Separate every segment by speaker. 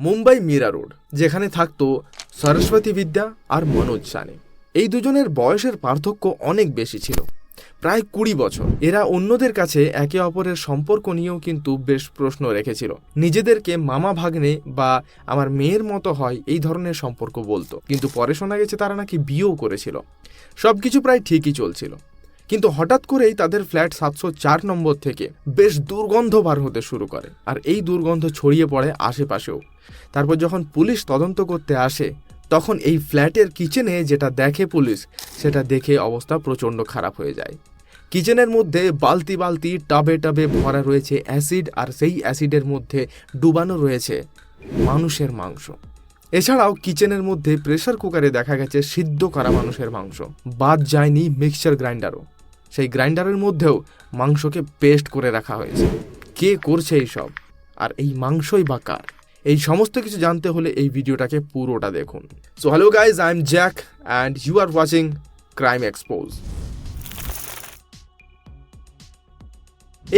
Speaker 1: Mumbai Meera road, যেখানে থাকতো সরস্বতী বিদ্যা আর মনোজ সানে। এই দুজনের বয়সের পার্থক্য অনেক বেশি ছিল। প্রায় কুড়ি বছর। এরা অন্যদের কাছে একে অপরের সম্পর্ক নিয়েও কিন্তু বেশ প্রশ্ন রেখেছিল। নিজেদেরকে মামা ভাগ্নে বা আমার মেয়ের মতো হয় এই ধরনের সম্পর্ক বলতো। কিন্তু পরে শোনা গেছে তারা নাকি বিয়েও করেছিল। সবকিছু প্রায় ঠিকই চলছিল। কিন্তু হঠাৎ করেই তাদের ফ্ল্যাট সাতশো চার নম্বর থেকে বেশ দুর্গন্ধ বার হতে শুরু করে। আর এই দুর্গন্ধ ছড়িয়ে পড়ে আশেপাশেও। তারপর যখন পুলিশ তদন্ত করতে আসে, তখন এই ফ্ল্যাটের কিচেনে যেটা দেখে পুলিশ, সেটা দেখে অবস্থা প্রচণ্ড খারাপ হয়ে যায়। কিচেনের মধ্যে বালতি বালতি, টাবে টাবে ভরা রয়েছে অ্যাসিড, আর সেই অ্যাসিডের মধ্যে ডুবানো রয়েছে মানুষের মাংস। এছাড়াও কিচেনের মধ্যে প্রেশার কুকারে দেখা গেছে সিদ্ধ করা মানুষের মাংস। বাদ যায়নি মিক্সচার গ্রাইন্ডারও। সেই গ্রাইন্ডারের মধ্যেও মাংসকে পেস্ট করে রাখা হয়েছে। কে করছে এইসব? আর এই মাংসই বা কার? এই সমস্ত কিছু জানতে হলে এই ভিডিওটাকে পুরোটা দেখুন। So hello guys I am Jack and you are watching crime expose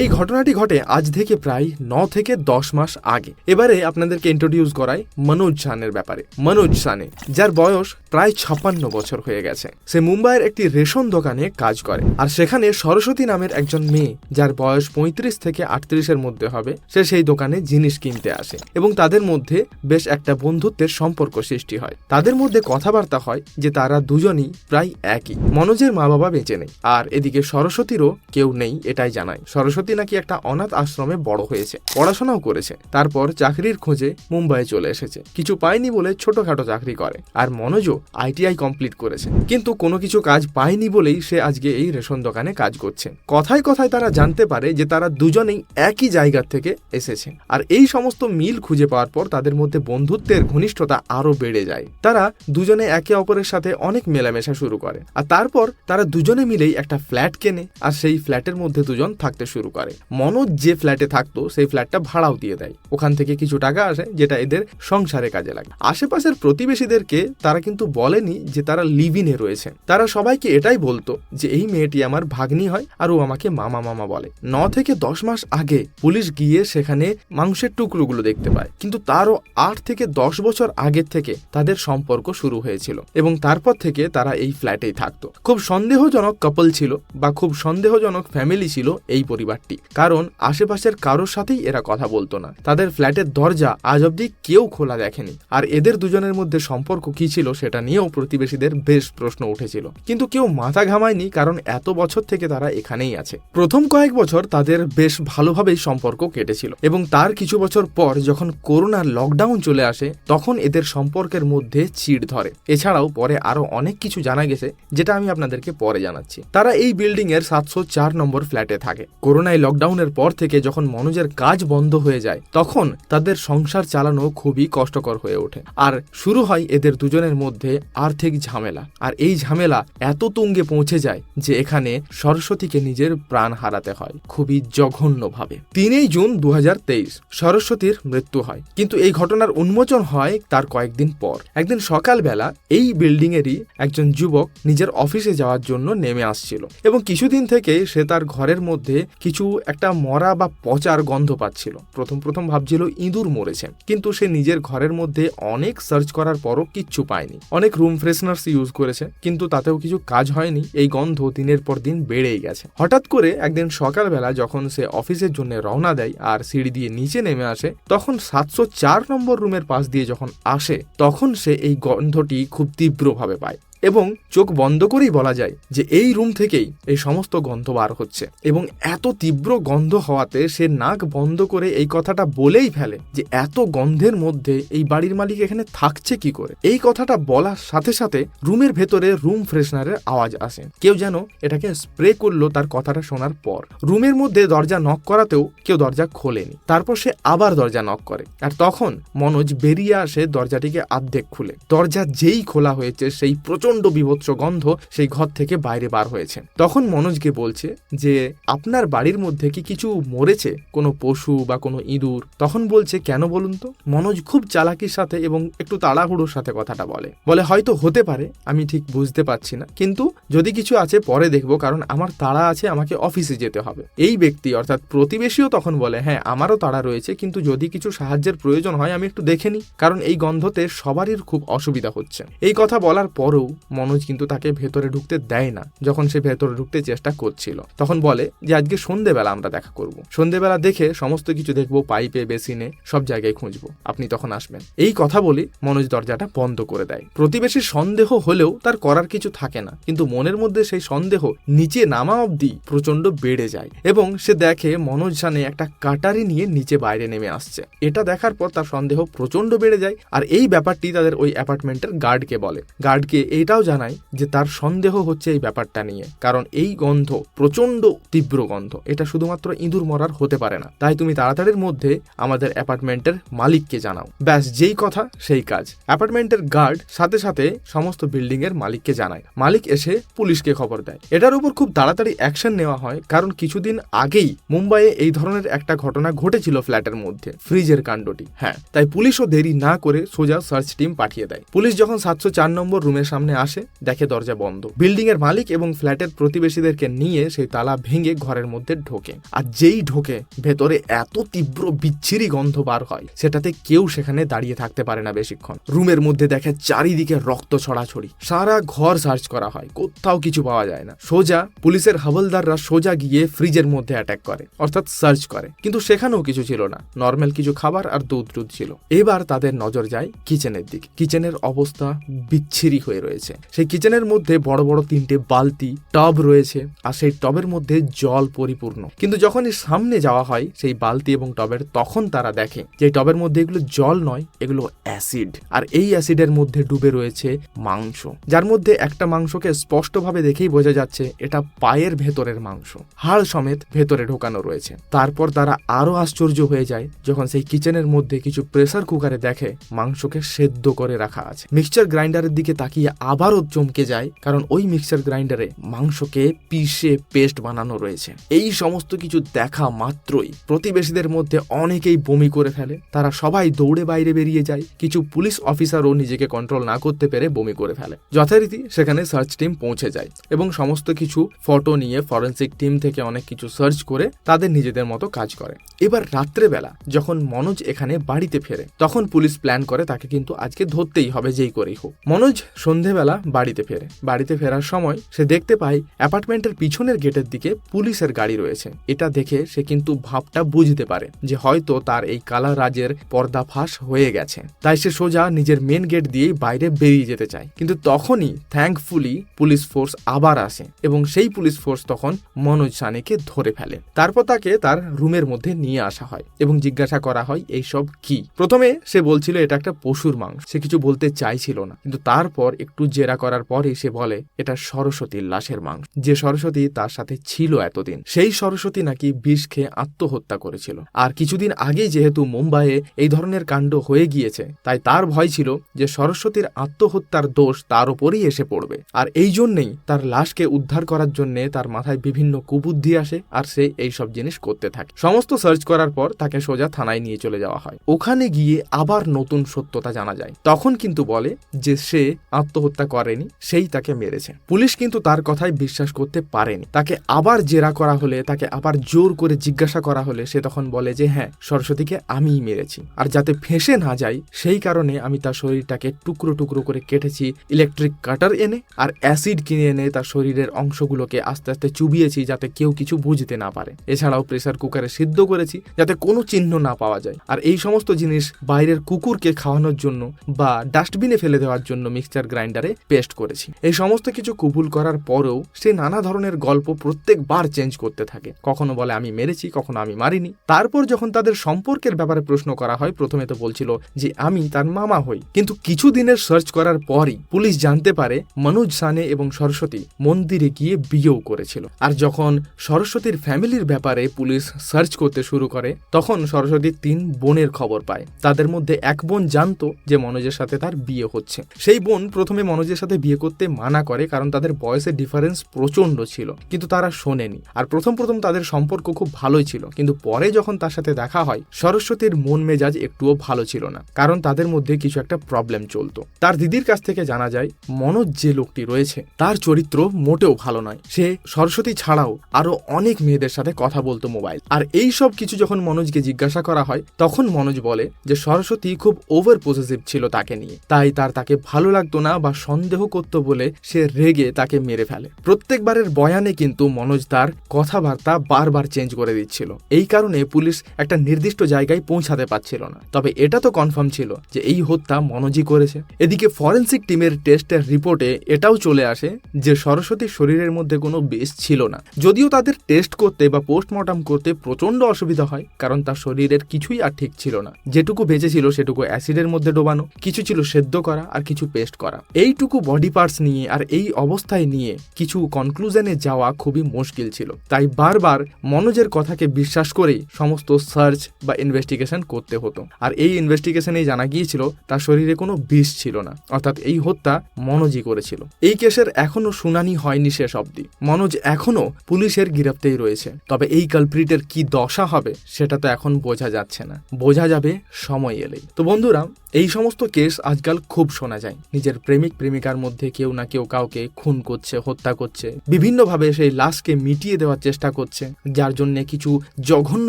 Speaker 1: এই ঘটনাটি ঘটে আজ থেকে প্রায় ন থেকে দশ মাস আগে। এবারে আপনাদেরকে ইন্ট্রোডিউস করাই মনোজ সানের ব্যাপারে। মনোজ সানে, যার বয়স প্রায় ছাপ্পান্ন বছর হয়ে গেছে। সে মুম্বাইয়ের একটি রেশন দোকানে কাজ করে। আর সেখানে সরস্বতী নামের একজন মেয়ে, যার বয়স পঁয়ত্রিশ থেকে আটত্রিশের মধ্যে হবে, সে সেই দোকানে জিনিস কিনতে আসে এবং তাদের মধ্যে বেশ একটা বন্ধুত্বের সম্পর্ক সৃষ্টি হয়। তাদের মধ্যে কথাবার্তা হয় যে তারা দুজনই প্রায় একই। মনোজের মা বাবা বেঁচে নেই, আর এদিকে সরস্বতীরও কেউ নেই, এটাই জানায়। সরস্বতী নাকি একটা অনাথ আশ্রমে বড় হয়েছে। পড়াশোনাও করেছে। তারপর চাকরির খোঁজে মুম্বাই চলে এসেছে। কিছু পায়নি বলে ছোটখাটো চাকরি করে। আর মনোজও আইটিআই কমপ্লিট করেছে। কিন্তু কোনো কিছু কাজ পায়নি বলেই সে আজকে এই রেশন দোকানে কাজ করছে। কথায় কথায় তারা জানতে পারে যে তারা দুজনেই একই জায়গা থেকে এসেছে। আর এই সমস্ত মিল খুঁজে পাওয়ার পর তাদের মধ্যে বন্ধুত্বের ঘনিষ্ঠতা আরও বেড়ে যায়। তারা দুজনে একে অপরের সাথে অনেক মেলামেশা শুরু করে। আর তারপর তারা দুজনে মিলেই একটা ফ্ল্যাট কেনে। আর সেই ফ্ল্যাটের মধ্যে দুজন থাকতে শুরু করে। মনোজ যে ফ্ল্যাটে থাকতো, সেই ফ্ল্যাটটা ভাড়াও দিয়ে দেয়। ওখান থেকে কিছু টাকা আসে, যেটা এদের সংসারে কাজে লাগে। আশেপাশের প্রতিবেশীদেরকে তারা কিন্তু বলেনি যে তারা লিভিনে রয়েছে। তারা সবাইকে এটাই বলতো যে, এই মেয়েটি আমার ভাগ্নি হয় আর ও আমাকে মামা মামা বলে। ন থেকে দশ মাস আগে পুলিশ গিয়ে সেখানে মাংসের টুকরোগুলো দেখতে পায়। কিন্তু তারও আট থেকে দশ বছর আগের থেকে তাদের সম্পর্ক শুরু হয়েছিল এবং তারপর থেকে তারা এই ফ্ল্যাটেই থাকতো। খুব সন্দেহজনক কাপল ছিল বা খুব সন্দেহজনক ফ্যামিলি ছিল এই পরিবারটি কারণ আশেপাশের কারোর সাথেই এরা কথা বলতো না। তাদের ফ্ল্যাটের দরজা আজ অব্দি কেউ খোলা দেখেনি। আর এদের দুজনের মধ্যে সম্পর্ক কি ছিল সেটা নিয়েও প্রতিবেশীদের বেশ প্রশ্ন উঠেছিল। কিন্তু কেউ মাথা ঘামায়নি কারণ এত বছর থেকে তারা এখানেই আছে। প্রথম কয়েক বছর তাদের বেশ ভালোভাবেই সম্পর্ক কেটেছিল এবং তার কিছু বছর পর যখন করোনার লকডাউন চলে আসে, তখন এদের সম্পর্কের মধ্যে চিড় ধরে। এছাড়াও পরে আরও অনেক কিছু জানা গেছে, যেটা আমি আপনাদেরকে পরে জানাচ্ছি। তারা এই বিল্ডিং এর সাতশো চার নম্বর ফ্ল্যাটে থাকে। করোনায় লকডাউনের পর থেকে যখন মনোজের কাজ বন্ধ হয়ে যায়, তখন তাদের সংসার চালানো খুবই কষ্টকর হয়ে ওঠে। আর শুরু হয় এদের দুজনের মধ্যে আর্থিক ঝামেলা। আর এই ঝামেলা এত তুঙ্গে পৌঁছে যায় যে এখানে সরস্বতীকে নিজের প্রাণ হারাতে হয়, খুবই জঘন্যভাবে। তিনই জুন দু হাজার তেইশ, সরস্বতীর মৃত্যু হয়। কিন্তু এই ঘটনার উন্মোচন হয় তার কয়েকদিন পর। একদিন সকালবেলা এই বিল্ডিং এরই একজন যুবক নিজের অফিসে যাওয়ার জন্য নেমে আসছিল এবং কিছুদিন থেকে সে তার ঘরের মধ্যে কিছু একটা মরা বা পচার গন্ধ পাচ্ছিল। প্রথম প্রথম ভাবছিল ইঁদুর মরেছে। কিন্তু সে নিজের ঘরের মধ্যে অনেক সার্চ করার পরও কিচ্ছু পায়নি। অনেক রুম ফ্রেশনার্স ইউজ করেছে, কিন্তু তাতেও কিছু কাজ হয়নি। এই গন্ধ দিনের পর দিন বেড়েই গেছে। হঠাৎ করে একদিন সকালবেলা যখন সে অফিসের জন্য রওনা দেয় আর সিঁড়ি দিয়ে নিচে নেমে আসে, তখন সাতশো চার নম্বর রুমের পাশ দিয়ে যখন আসে, তখন সে এই গন্ধটি খুব তীব্রভাবে পায়। এবং চোখ বন্ধ করেই বলা যায় যে এই রুম থেকেই এই সমস্ত গন্ধ বার হচ্ছে এবং এত তীব্র গন্ধ হওয়াতে সে নাক বন্ধ করে এই কথাটা বলেই ফেলে যে এত গন্ধের মধ্যে এই বাড়ির মালিক এখানে থাকছে কি করে? এই কথাটা বলার সাথে সাথে রুমের ভেতরে রুম ফ্রেশনারের আওয়াজ আসে। কেউ যেন এটাকে স্প্রে করল তার কথাটা শোনার পর। রুমের মধ্যে দরজা নক করাতেও কেউ দরজা খোলেনি। তারপর সে আবার দরজা নক করে। আর তখন মনোজ বেরিয়ে আসে দরজাটিকে আর্ধেক খুলে। দরজা যেই খোলা হয়েছে সেই প্রচণ্ড প্রচণ্ড বিভৎস গন্ধ সেই ঘর থেকে বাইরে বার হয়েছে। তখন মনোজকে বলছে যে, আপনার বাড়ির মধ্যে কি কিছু মরেছে? কোনো পশু বা কোনো ইঁদুর? তখন বলছে, কেন বলুন তো? মনোজ খুব চালাকির সাথে এবং একটু তাড়াহুড়োর সাথে কথাটা বলে। বলে, হয়তো হতে পারে, আমি ঠিক বুঝতে পারছি না। কিন্তু যদি কিছু আছে, পরে দেখব, কারণ আমার তাড়া আছে, আমাকে অফিসে যেতে হবে। এই ব্যক্তি, অর্থাৎ প্রতিবেশীও তখন বলে হ্যাঁ আমারও তাড়া রয়েছে, কিন্তু যদি কিছু সাহায্যের প্রয়োজন হয়, আমি একটু দেখে নিই। কারণ এই গন্ধতে সবারই খুব অসুবিধা হচ্ছে। এই কথা বলার পরেও মনোজ কিন্তু তাকে ভেতরে ঢুকতে দেয় না, যখন সে ভেতরে ঢুকতে চেষ্টা করছিল। তখন বলে যে, আজকে সন্ধেবেলা আমরা দেখা করব। সন্ধেবেলা দেখে সমস্ত কিছু দেখব, পাইপে, বেসিনে, সব জায়গায় খুঁজবো। আপনি তখন আসবেন। এই কথা বলে মনোজ দরজাটা বন্ধ করে দেয়। প্রতিবেশীর সন্দেহ হলেও তার করার কিছু থাকে না, কিন্তু মনের মধ্যে সেই সন্দেহ নিচে নামা অবধি প্রচণ্ড বেড়ে যায় এবং সে দেখে মনোজ জানে একটা কাটারি নিয়ে নিচে বাইরে নেমে আসছে। এটা দেখার পর তার সন্দেহ প্রচণ্ড বেড়ে যায় আর এই ব্যাপারটি তাদের ওই অ্যাপার্টমেন্টের গার্ডকে বলে। গার্ডকে এইটাও জানায় যে তার সন্দেহ হচ্ছে এই ব্যাপারটা নিয়ে। কারণ এই গন্ধ প্রচণ্ড তীব্র গন্ধ, এটা শুধুমাত্র ইঁদুর মরার হতে পারে না। তাই তুমি তাড়াতাড়ির মধ্যে আমাদের অ্যাপার্টমেন্টের মালিককে জানাও। ব্যাস, যেই কথা, সেই কাজ। অ্যাপার্টমেন্টের গার্ড সাথে সাথে সমস্ত বিল্ডিং এর মালিককে জানায়। মালিক এসে পুলিশকে খবর দেয়। এটার উপর খুব তাড়াতাড়ি অ্যাকশন নেওয়া হয়, কারণ কিছুদিন আগেই মুম্বাইয়ে এই ধরনের একটা ঘটনা ঘটেছিল ফ্ল্যাটের মধ্যে, ফ্রিজের কাণ্ডটি। হ্যাঁ তাই পুলিশও দেরি না করে সোজা সার্চ টিম পাঠিয়ে দেয়। পুলিশ যখন সাতশো চার নম্বর রুমের সামনে আসে, দেখে দরজা বন্ধ। বিল্ডিং এর মালিক এবং ফ্ল্যাটের প্রতিবেশীদেরকে নিয়ে সেই তালা ভেঙে ঘরের মধ্যে ঢোকে। আর যেই ঢোকে, ভেতরে এত তীব্র বিচ্ছিরি গন্ধ বার হয়, সেটাতে কেউ সেখানে দাঁড়িয়ে থাকতে পারে না বেশিক্ষণ। রুমের মধ্যে দেখে চারিদিকে রক্ত ছড়াছড়ি। সারা ঘর সার্চ করা হয়, কোথাও কিছু পাওয়া যায় না। সোজা, পুলিশের হাবলদাররা সোজা গিয়ে ফ্রিজের মধ্যে অ্যাটাক করে, অর্থাৎ সার্চ করে। কিন্তু সেখানেও কিছু ছিল না। নর্মাল কিছু খাবার আর দুধ দুধ ছিল। এবার তাদের নজর যায় কিচেনের দিকে। কিচেনের অবস্থা বিচ্ছিরি হয়ে রয়েছে। সেই কিচেনের মধ্যে বড় বড় তিনটে বালতি টব রয়েছে আর সেই টবের মধ্যে জল পরিপূর্ণ। কিন্তু যখনই সামনে যাওয়া হয়, সেই বালতি এবং টবের তখন তারা দেখে যে টবের মধ্যে এগুলো জল নয়, এগুলো অ্যাসিড আর এই অ্যাসিডের মধ্যে ডুবে রয়েছে মাংস। যার মধ্যে একটা মাংসকে স্পষ্টভাবে দেখেই বোঝা যাচ্ছে, এটা পায়ের ভেতরের মাংস। হাড় সমেত ভেতরে ঢোকানো রয়েছে। তারপর তারা আরও আশ্চর্য হয়ে যায় যখন সেই কিচেনের মধ্যে কিছু প্রেসার কুকারে দেখে মাংসকে সেদ্ধ করে রাখা আছে। মিক্সচার গ্রাইন্ডারের দিকে তাকিয়ে আবারও চমকে যায় কারণ ওই মিক্সচার গ্রাইন্ডারে মাংসকে পিষে পেস্ট বানানো রয়েছে। এই সমস্ত কিছু দেখা মাত্রই প্রতিবেশীদের মধ্যে অনেকেই বমি করে ফেলে। তারা সবাই দৌড়ে বাইরে বেরিয়ে যায়। কিছু পুলিশ অফিসারও নিজেকে কন্ট্রোল না করতে পেরে বমি করে ফেলে। যথারীতি সেখানে সার্চ টিম পৌঁছে যায় এবং সমস্ত কিছু ফটো নিয়ে ফরেন্সিক টিম থেকে অনেক কিছু সার্চ করে তাদের নিজেদের মতো কাজ করে। এবার রাত্রেবেলা যখন মনোজ এখানে বাড়িতে ফেরে, তখন পুলিশ প্ল্যান করে তাকে কিন্তু আজকে ধরতেই হবে যেই করেই হোক। মনোজ সন্ধেবেলা বাড়িতে ফেরে। বাড়িতে ফেরার সময় সে দেখতে পায় অ্যাপার্টমেন্টের পিছনের গেটের দিকে পুলিশের গাড়ি রয়েছে। এটা দেখে সে কিন্তু ভাবটা বুঝতে পারে যে হয়তো তার এই কালা রাজের পর্দাফাশ হয়ে গেছে। তাই সে সোজা নিজের মেন গেট দিয়েই বাইরে বেরিয়ে যেতে চায়। কিন্তু তখনই থ্যাঙ্কফুলি পুলিশ ফোর্স আবার আসে এবং সেই পুলিশ ফোর্স তখন মনোজ সানিকে ধরে ফেলে। তারপর তাকে তার রুমের মধ্যে নিয়ে আসা হয় এবং জিজ্ঞাসা করা হয়, এইসব কি? প্রথমে সে বলছিল, এটা একটা পশুর মাংস। সে কিছু বলতে চাইছিল না। কিন্তু তারপর একটু জেরা করার পরে সে বলে, এটা সরস্বতীর লাশের মাংস। যে সরস্বতী তার সাথে ছিল এতদিন, সেই সরস্বতী নাকি বিষ খেয়ে আত্মহত্যা করেছিল। আর কিছুদিন আগেই যেহেতু মুম্বাইয়ে এই ধরনের কাণ্ড হয়ে গিয়েছে, তাই তার ভয় ছিল যে সরস্বতীর আত্মহত্যার দোষ তার উপরেই এসে পড়বে। আর এই জন্যেই তার লাশকে উদ্ধার করার জন্য তার মাথায় বিভিন্ন কুবুদ্ধি আসে আর সে এই সব জিনিস করতে থাকে। সমস্ত সার্চ করার পর তাকে সোজা থানায় নিয়ে চলে যাওয়া হয়। ওখানে গিয়ে আবার নতুন সত্যতা জানা যায়। তখন কিন্তু বলে যে সে আত্মহত্যা করেনি, সেই তাকে মেরেছে। পুলিশ কিন্তু তার কথায় বিশ্বাস করতে পারেনি। তাকে আবার জেরা করা হলে, তাকে আবার জোর করে জিজ্ঞাসা করা হলে সে তখন বলে যে হ্যাঁ সরস্বতীকে আমিই মেরেছি। আর যাতে ফেঁসে না যাই, সেই কারণে আমি তার শরীরটাকে টুকরো টুকরো করে কেটেছি, ইলেকট্রিক কাটার এনে, আর অ্যাসিড কিনে এনে তার শরীরের অংশগুলোকে আস্তে আস্তে চুবিয়েছি, যাতে কেউ কিছু বুঝতে না পারে। এছাড়াও প্রেসার কুকারে সিদ্ধ করেছি, যাতে কোনো চিহ্ন না পাওয়া যায়। আর এই সমস্ত জিনিস বাইরের কুকুরকে খাওয়ানোর জন্য বা ডাস্টবিনে ফেলে দেওয়ার জন্য মিক্সচার গ্রাইন্ডারে পেস্ট করেছি। এই সমস্ত কিছু কুবুল করার পরেও সে নানা ধরনের গল্প প্রত্যেকবার চেঞ্জ করতে থাকে। কখনো বলে, আমি মেরেছি কখনো, আমি মারিনি তারপর যখন তাদের সম্পর্কের ব্যাপারে প্রশ্ন করা হয়, প্রথমে তো বলছিল যে, আমি তার মামা হই কিন্তু কিছু দিনের সার্চ করার পরই পুলিশ জানতে পারে, মনোজ সানে এবং সরস্বতী মন্দিরে গিয়ে বিয়েও করেছিল। আর যখন সরস্বতীর ফ্যামিলির ব্যাপারে পুলিশ সার্চ করতে শুরু করে, তখন সরস্বতীর তিন বোনের খবর পায়। তাদের মধ্যে এক বোন জানতো যে, মনোজের সাথে তার বিয়ে হচ্ছে। সেই বোন প্রথমে মনোজ মনোজের সাথে বিয়ে করতে মানা করে কারণ তাদের বয়সের ডিফারেন্স প্রচণ্ড ছিল। কিন্তু তারা শোনেনি। আর প্রথম প্রথম তাদের সম্পর্ক খুব ভালোই ছিল। কিন্তু পরে যখন তার সাথে দেখা হয়, সরস্বতীর মন মেজাজ একটুও ভালো ছিল না। কারণ তাদের মধ্যে কিছু একটা প্রবলেম চলতো। তার দিদির কাছ থেকে জানা যায়, মনোজ যে লোকটি রয়েছে, তার চরিত্র মোটেও ভালো নয়। সে সরস্বতী ছাড়াও আরও অনেক মেয়েদের সাথে কথা বলতো মোবাইল আর এই সব কিছু যখন মনোজকে জিজ্ঞাসা করা হয়, তখন মনোজ বলে যে, সরস্বতী খুব ওভার পজিটিভ ছিল তাকে নিয়ে। তাই তার তাকে ভালো লাগতো না বা সন্দেহ করতো বলে সে রেগে তাকে মেরে ফেলে। প্রত্যেকবারের বয়ানে কিন্তু মনোজ তার কথাবার্তা বারবার চেঞ্জ করে দিচ্ছিল। এই কারণে পুলিশ একটা নির্দিষ্ট জায়গায় পৌঁছাতে পারছিল না। তবে এটা তো কনফার্ম ছিল যে এই হত্যা মনোজই করেছে। এদিকে ফরেন্সিক টিমের টেস্টের রিপোর্টে এটাও চলে আসে যে সরস্বতীর শরীরের মধ্যে কোনো বিষ ছিল না। যদিও তাদের টেস্ট করতে বা পোস্টমর্টম করতে প্রচণ্ড অসুবিধা হয়, কারণ তার শরীরের কিছুই আর ঠিক ছিল না। যেটুকু বেঁচে ছিল সেটুকু অ্যাসিডের মধ্যে ডোবানো, কিছু ছিল সেদ্ধ করা আর কিছু পেস্ট করা। এইটুকু বডি পার্টস নিয়ে আর এই অবস্থায় নিয়ে কিছু কনক্লুশনে যাওয়া খুবই মুশকিল ছিল। তাই বারবার মনোজের কথাকে বিশ্বাস করেই সমস্ত সার্চ বা ইনভেস্টিগেশন করতে হতো। আর এই ইনভেস্টিগেশনেই জানা গিয়েছিল, তার শরীরে কোনো বিষ ছিল না। অর্থাৎ এই হত্যা মনোজই করেছিল। এই কেসের এখনও শুনানি হয়নি শেষ অবধি। মনোজ এখনও পুলিশের গিরফতেই রয়েছে। তবে এই কালপ্রিটের কি দশা হবে, সেটা তো এখন বোঝা যাচ্ছে না। বোঝা যাবে সময় এলেই। তো বন্ধুরা, এই সমস্ত কেস আজকাল খুব শোনা যায়। নিজের প্রেমিক প্রেমিকার মধ্যে কেউ না কেউ কাউকে খুন করছে, হত্যা করছে। বিভিন্নভাবে সেই লাশকে মিটিয়ে দেওয়ার চেষ্টা করছে, যার জন্য কিছু জঘন্য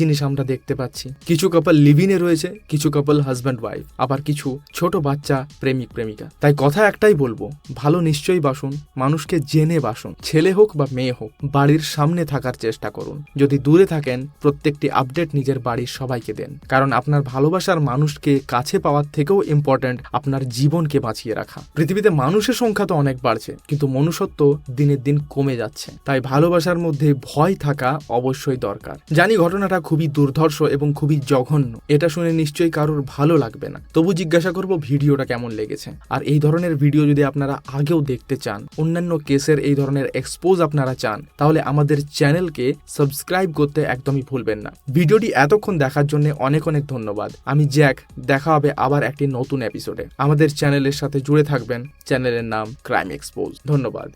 Speaker 1: জিনিস আমরা দেখতে পাচ্ছি। কিছু কাপল লিভিনে রয়েছে, কিছু কাপল হাজব্যান্ড ওয়াইফ আবার কিছু ছোট বাচ্চা প্রেমিক, প্রেমিকা। তাই কথা একটাই বলব, ভালো নিশ্চয়ই বাসুন, মানুষকে জেনে বাসুন, ছেলে হোক বা মেয়ে হোক, বাড়ির সামনে থাকার চেষ্টা করুন। যদি দূরে থাকেন, প্রত্যেকটি আপডেট নিজের বাড়ির সবাইকে দেন। কারণ আপনার ভালোবাসার মানুষকে কাছে পাওয়ার থেকেও ইম্পর্ট্যান্ট আপনার জীবনকে বাঁচিয়ে রাখা। পৃথিবীতে মানুষের সংখ্যা তো অনেক বাড়ছে, কিন্তু মনুষ্যত্ব দিনের দিন কমে যাচ্ছে। তাই ভালোবাসার মধ্যে ভয় থাকা অবশ্যই দরকার। জানি ঘটনাটা খুবই দুর্ধর্ষ এবং খুবই জঘন্য। এটা শুনে নিশ্চয়ই কারোর ভালো লাগবে না। তবু জিজ্ঞাসা করব ভিডিওটা কেমন লেগেছে। আর এই ধরনের ভিডিও যদি আপনারা আগেও দেখতে চান, অন্যান্য কেসের এই ধরনের এক্সপোজ আপনারা চান, তাহলে আমাদের চ্যানেলকে সাবস্ক্রাইব করতে একদমই ভুলবেন না। ভিডিওটি এতক্ষণ দেখার জন্য অনেক অনেক ধন্যবাদ। আমি জ্যাক, দেখা হবে আবার একটি নতুন এপিসোডে আমাদের চ্যানেলের সাথে জুড়ে থাকবেন চ্যানেলের নাম ক্রাইম এক্সপোজ ধন্যবাদ।